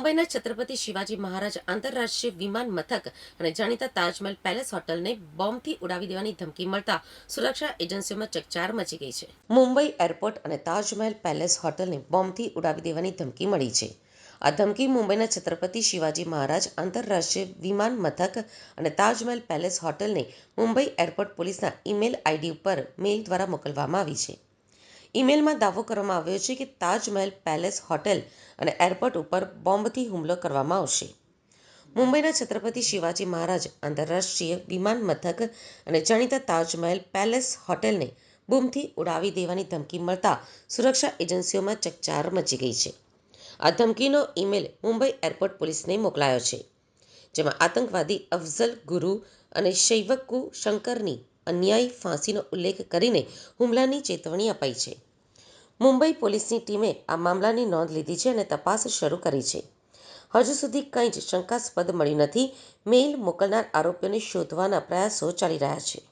મુંબઈના છત્રપતિ શિવાજી મહારાજ આંતરરાષ્ટ્રીય વિમાન મથક અને જાણીતા તાજમહેલ પેલેસ હોટલને બોમ્બથી ઉડાવી દેવાની ધમકી મળતા સુરક્ષા એજન્સીઓમાં ચકચાર મચી ગઈ છે. મુંબઈ એરપોર્ટ અને તાજમહેલ પેલેસ હોટલને બોમ્બથી ઉડાવી દેવાની ધમકી મળી છે. આ ધમકી મુંબઈના છત્રપતિ શિવાજી મહારાજ આંતરરાષ્ટ્રીય વિમાન મથક અને તાજમહેલ પેલેસ હોટલને મુંબઈ એરપોર્ટ પોલીસના ઈમેલ આઈડી ઉપર મેઇલ દ્વારા મોકલવામાં આવી છે. ઈમેલમાં દાવો કરવામાં આવ્યો છે કે તાજમહેલ પેલેસ હોટેલ અને એરપોર્ટ ઉપર બોમ્બથી હુમલો કરવામાં આવશે. મુંબઈના છત્રપતિ શિવાજી મહારાજ, આંતરરાષ્ટ્રીય વિમાન મથક અને જાણીતા તાજમહેલ પેલેસ હોટેલને બૂમથી ઉડાવી દેવાની ધમકી મળતા સુરક્ષા એજન્સીઓમાં ચકચાર મચી ગઈ છે. આ ધમકીનો ઈમેલ મુંબઈ એરપોર્ટ પોલીસને મોકલાયો છે, જેમાં આતંકવાદી અફઝલ ગુરુ અને શૈવકુ શંકરની અન્યાયી ફાંસીનો ઉલ્લેખ કરીને હુમલાની ચેતવણી અપાઈ છે. મુંબઈ પોલીસની ટીમે આ મામલાની નોંધ લીધી છે અને તપાસ શરૂ કરી છે. હજુ સુધી કંઈ જ શંકાસ્પદ મળ્યું નથી. મેઇલ મોકલનાર આરોપીઓને શોધવાના પ્રયાસો ચાલી રહ્યા છે.